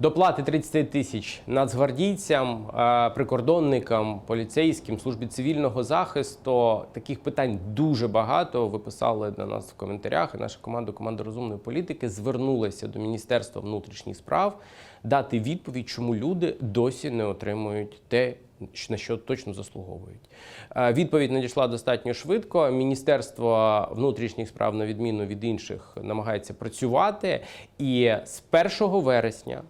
Доплати 30 тисяч нацгвардійцям, е, прикордонникам, поліцейським, службі цивільного захисту. Таких питань дуже багато. Ви писали на нас в коментарях. Наша команда, команда розумної політики, звернулася до Міністерства внутрішніх справ дати відповідь, чому люди досі не отримують те, на що точно заслуговують. Е, Відповідь надійшла достатньо швидко. Міністерство внутрішніх справ, на відміну від інших, намагається працювати. І з 1 вересня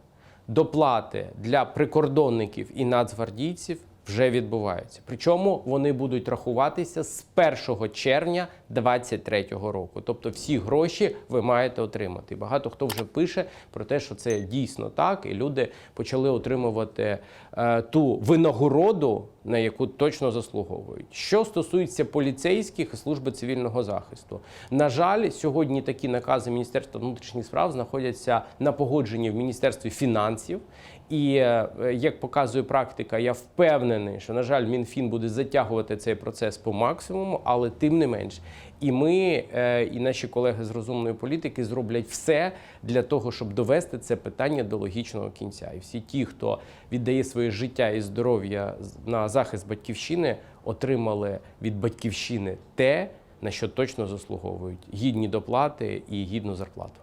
доплати для прикордонників і нацгвардійців вже відбуваються. Причому вони будуть рахуватися з 1 червня 2023 року. Тобто всі гроші ви маєте отримати. Багато хто вже пише про те, що це дійсно так, і люди почали отримувати е, ту винагороду, на яку точно заслуговують. Що стосується поліцейських і служби цивільного захисту, на жаль, сьогодні такі накази Міністерства внутрішніх справ знаходяться на погодженні в Міністерстві фінансів. І е, як показує практика, я впевнений, що на жаль, МінФін буде затягувати цей процес по максимуму, але тим не менш, і ми, е, і наші колеги з розумної політики зроблять все для того, щоб довести це питання до логічного кінця. І всі ті, хто віддає своє життя і здоров'я на захист батьківщини, отримали від батьківщини те, на що точно заслуговують гідні доплати і гідну зарплату.